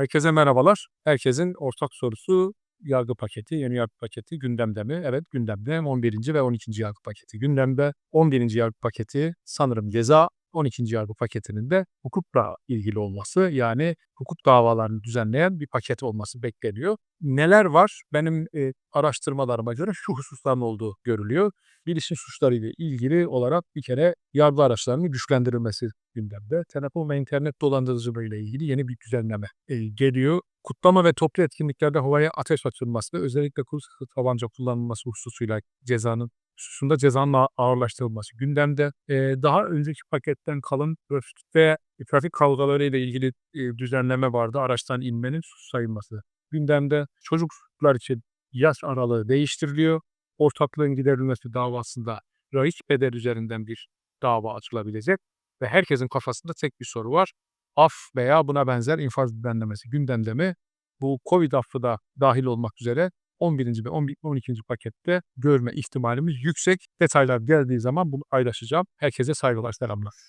Herkese merhabalar. Herkesin ortak sorusu yargı paketi, yeni yargı paketi gündemde mi? Evet gündemde 11. ve 12. yargı paketi gündemde. 11. yargı paketi sanırım ceza, 12. yargı paketinin de hukukla ilgili olması yani hukuk davalarını düzenleyen bir paket olması bekleniyor. Neler var? Benim e, araştırmalarıma göre şu hususların olduğu görülüyor. Bilişim suçlarıyla ilgili olarak bir kere yargı araçlarının güçlendirilmesi gündemde. Telefon ve internet dolandırıcılığı ile ilgili yeni bir düzenleme e, geliyor. Kutlama ve toplu etkinliklerde havaya ateş açılması özellikle kuru tabanca kullanılması hususuyla cezanın hususunda cezanın ağ- ağırlaştırılması gündemde. E, daha önceki paketten kalın ve trafik kavgaları ile ilgili e, düzenleme vardı. Araçtan inmenin suç sayılması gündemde. Çocuklar için yaş aralığı değiştiriliyor. Ortaklığın giderilmesi davasında raiç bedel üzerinden bir dava açılabilecek ve herkesin kafasında tek bir soru var. Af veya buna benzer infaz düzenlemesi gündemde mi? Bu Covid affı da dahil olmak üzere 11. ve 11 12. pakette görme ihtimalimiz yüksek. Detaylar geldiği zaman bunu paylaşacağım. Herkese saygılar, selamlar.